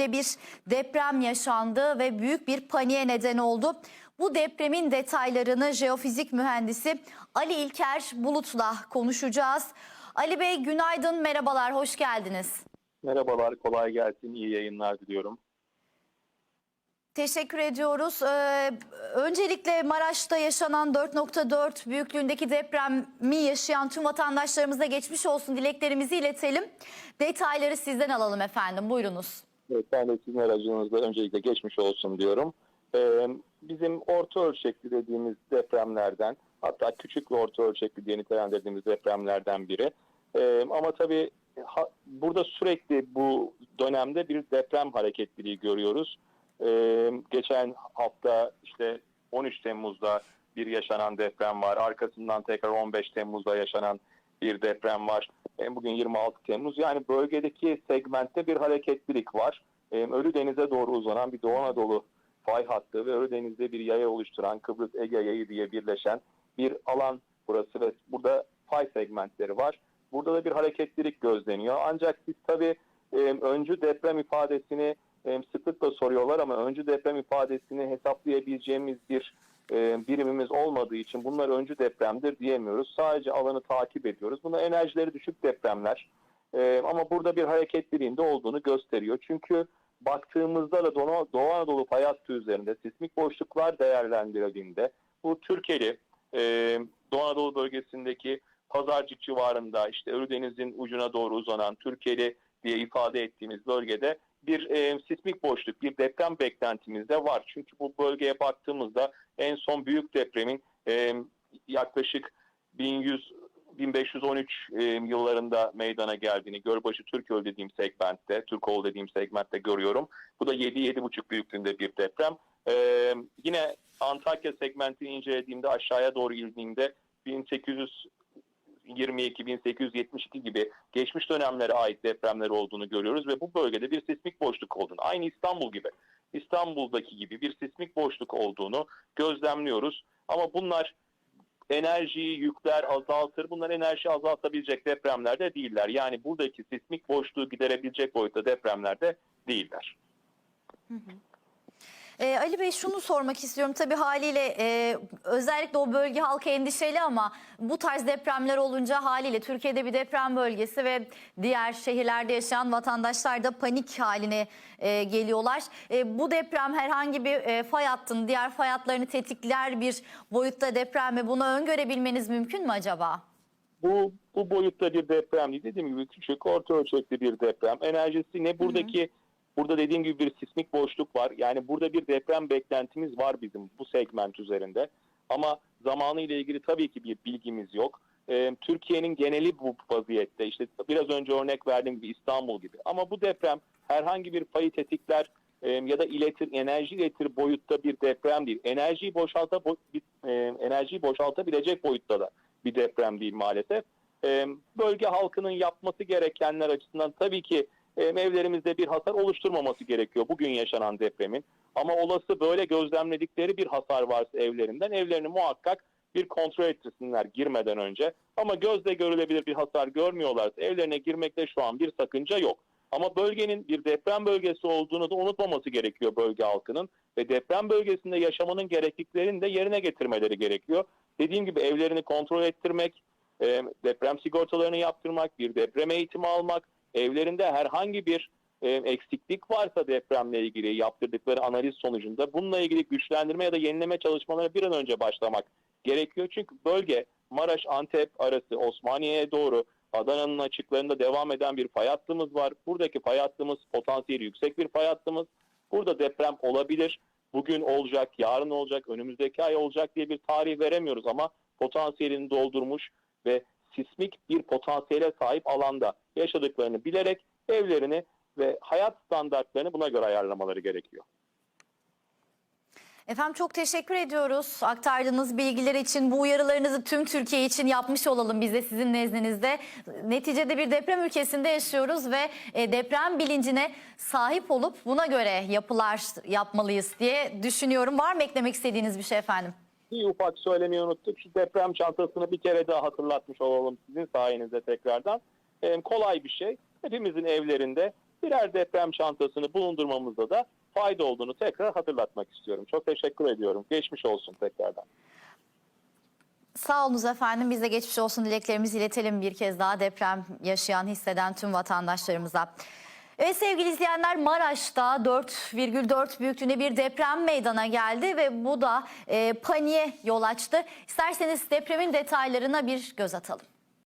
de bir deprem yaşandı ve büyük bir paniğe neden oldu. Bu depremin detaylarını jeofizik mühendisi Ali İlker Bulut'la konuşacağız. Ali Bey günaydın, merhabalar, hoş geldiniz. Merhabalar, kolay gelsin, iyi yayınlar diliyorum. Teşekkür ediyoruz. Ee, öncelikle Maraş'ta yaşanan 4.4 büyüklüğündeki depremi yaşayan tüm vatandaşlarımıza geçmiş olsun dileklerimizi iletelim. Detayları sizden alalım efendim. Buyurunuz. De sizin aracınızda öncelikle geçmiş olsun diyorum. Ee, bizim orta ölçekli dediğimiz depremlerden, hatta küçük ve orta ölçekli diye nitelendirdiğimiz depremlerden biri. Ee, ama tabii ha- burada sürekli bu dönemde bir deprem hareketliliği görüyoruz. Ee, geçen hafta işte 13 Temmuz'da bir yaşanan deprem var. Arkasından tekrar 15 Temmuz'da yaşanan bir deprem var. E, Bugün 26 Temmuz. Yani bölgedeki segmentte bir hareketlilik var. E, Ölü Deniz'e doğru uzanan bir Doğu Anadolu fay hattı ve Ölü Deniz'de bir yaya oluşturan Kıbrıs Ege yayı diye birleşen bir alan burası ve burada fay segmentleri var. Burada da bir hareketlilik gözleniyor. Ancak biz tabii e, öncü deprem ifadesini sıklıkla soruyorlar ama öncü deprem ifadesini hesaplayabileceğimiz bir e, birimimiz olmadığı için bunlar öncü depremdir diyemiyoruz. Sadece alanı takip ediyoruz. Bunlar enerjileri düşük depremler. E, ama burada bir hareketliliğin de olduğunu gösteriyor. Çünkü baktığımızda da Doğu, Doğu Anadolu fay hattı üzerinde sismik boşluklar değerlendirildiğinde bu Türkeli e, Doğu Anadolu bölgesindeki Pazarcık civarında işte Ölüdeniz'in ucuna doğru uzanan Türkeli diye ifade ettiğimiz bölgede bir e, sismik boşluk, bir deprem beklentimiz de var. Çünkü bu bölgeye baktığımızda en son büyük depremin e, yaklaşık 1100 1513 e, yıllarında meydana geldiğini Gölbaşı Türköl dediğim segmentte, Türkoğlu dediğim segmentte görüyorum. Bu da 7-7,5 büyüklüğünde bir deprem. E, yine Antakya segmentini incelediğimde aşağıya doğru indiğimde 1800 22-1872 gibi geçmiş dönemlere ait depremler olduğunu görüyoruz ve bu bölgede bir sismik boşluk olduğunu, aynı İstanbul gibi, İstanbul'daki gibi bir sismik boşluk olduğunu gözlemliyoruz. Ama bunlar enerjiyi yükler, azaltır. Bunlar enerji azaltabilecek depremlerde değiller. Yani buradaki sismik boşluğu giderebilecek boyutta depremlerde değiller. Ee, Ali Bey şunu sormak istiyorum. Tabii haliyle e, özellikle o bölge halkı endişeli ama bu tarz depremler olunca haliyle Türkiye'de bir deprem bölgesi ve diğer şehirlerde yaşayan vatandaşlar da panik haline e, geliyorlar. E, bu deprem herhangi bir e, fay hattının diğer fay hatlarını tetikler bir boyutta deprem mi? Bunu öngörebilmeniz mümkün mü acaba? Bu, bu boyutta bir deprem değil. Dediğim gibi küçük, orta ölçekli bir deprem. Enerjisi ne buradaki burada dediğim gibi bir sismik boşluk var. Yani burada bir deprem beklentimiz var bizim bu segment üzerinde. Ama zamanı ile ilgili tabii ki bir bilgimiz yok. Ee, Türkiye'nin geneli bu vaziyette. İşte biraz önce örnek verdiğim gibi İstanbul gibi. Ama bu deprem herhangi bir payı tetikler e, ya da iletir, enerji iletir boyutta bir deprem değil. Enerjiyi boşalta bo- e, enerjiyi boşaltabilecek boyutta da bir deprem değil maalesef. E, bölge halkının yapması gerekenler açısından tabii ki e, evlerimizde bir hasar oluşturmaması gerekiyor bugün yaşanan depremin. Ama olası böyle gözlemledikleri bir hasar varsa evlerinden evlerini muhakkak bir kontrol ettirsinler girmeden önce. Ama gözle görülebilir bir hasar görmüyorlarsa evlerine girmekte şu an bir sakınca yok. Ama bölgenin bir deprem bölgesi olduğunu da unutmaması gerekiyor bölge halkının ve deprem bölgesinde yaşamanın gerekliliklerini de yerine getirmeleri gerekiyor. Dediğim gibi evlerini kontrol ettirmek, e, deprem sigortalarını yaptırmak, bir deprem eğitimi almak, evlerinde herhangi bir e, eksiklik varsa depremle ilgili yaptırdıkları analiz sonucunda bununla ilgili güçlendirme ya da yenileme çalışmalarına bir an önce başlamak gerekiyor. Çünkü bölge Maraş Antep arası Osmaniye'ye doğru Adana'nın açıklarında devam eden bir fay hattımız var. Buradaki fay hattımız potansiyeli yüksek bir fay hattımız. Burada deprem olabilir. Bugün olacak, yarın olacak, önümüzdeki ay olacak diye bir tarih veremiyoruz ama potansiyelini doldurmuş ve sismik bir potansiyele sahip alanda yaşadıklarını bilerek evlerini ve hayat standartlarını buna göre ayarlamaları gerekiyor. Efendim çok teşekkür ediyoruz aktardığınız bilgiler için. Bu uyarılarınızı tüm Türkiye için yapmış olalım biz de sizin nezdinizde. Neticede bir deprem ülkesinde yaşıyoruz ve e, deprem bilincine sahip olup buna göre yapılar yapmalıyız diye düşünüyorum. Var mı eklemek istediğiniz bir şey efendim? Bir ufak söylemeyi unuttuk. Şu deprem çantasını bir kere daha hatırlatmış olalım sizin sayenizde tekrardan. Ee, kolay bir şey. Hepimizin evlerinde birer deprem çantasını bulundurmamızda da fayda olduğunu tekrar hatırlatmak istiyorum. Çok teşekkür ediyorum. Geçmiş olsun tekrardan. Sağ olunuz efendim. Biz de geçmiş olsun dileklerimizi iletelim bir kez daha deprem yaşayan, hisseden tüm vatandaşlarımıza. Evet sevgili izleyenler Maraş'ta 4,4 büyüklüğünde bir deprem meydana geldi ve bu da e, paniğe yol açtı. İsterseniz depremin detaylarına bir göz atalım.